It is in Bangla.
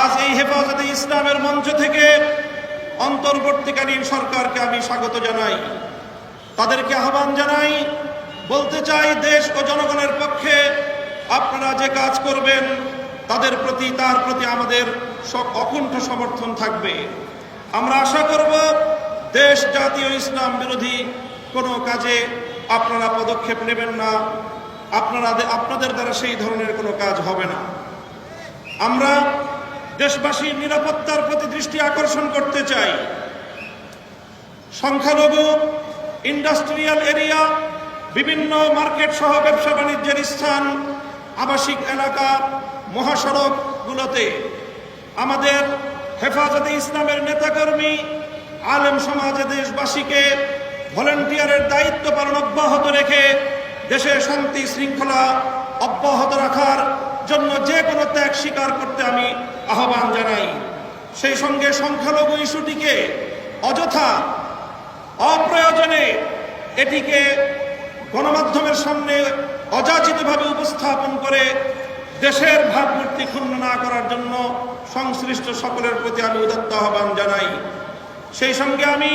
আজ এই হেফাজতে ইসলামের মঞ্চ থেকে অন্তর্বর্তীকালীন সরকারকে আমি স্বাগত জানাই। তাদেরকে আহ্বান জানাই, বলতে চাই দেশ ও জনগণের পক্ষে আপনারা যে কাজ করবেন, তাদের প্রতি, তার প্রতি আমাদের অকুণ্ঠ সমর্থন থাকবে। আমরা আশা করব দেশ জাতীয় ইসলাম বিরোধী কোনো কাজে আপনারা পদক্ষেপ নেবেন না। আপনারা আপনাদের দ্বারা সেই ধরনের কোনো কাজ হবে না। আমরা দেশবাসীর নিরাপত্তার প্রতি দৃষ্টি আকর্ষণ করতে চাই। সংখ্যালঘু, ইন্ডাস্ট্রিয়াল এরিয়া, বিভিন্ন মার্কেট সহ ব্যবসা বাণিজ্যের স্থান, আবাসিক এলাকা, মহাসড়কগুলোতে। আমাদের হেফাজতে ইসলামের নেতাকর্মী, আলেম সমাজে দেশবাসীকে ভলেন্টিয়ারের দায়িত্ব পালন অব্যাহত রেখে দেশের শান্তি শৃঙ্খলা অব্যাহত রাখার জন্য যে কোনো ত্যাগ স্বীকার করতে আমি আহ্বান জানাই। সেই সঙ্গে সংখ্যালঘু ইস্যুটিকে অযথা অপ্রয়োজনে এটিকে গণমাধ্যমের সামনে অযাচিতভাবে উপস্থাপন করে দেশের ভাবমূর্তি ক্ষুণ্ণ না করার জন্য সংশ্লিষ্ট সকলের প্রতি আমি উদাত্ত আহ্বান জানাই। সেই সঙ্গে আমি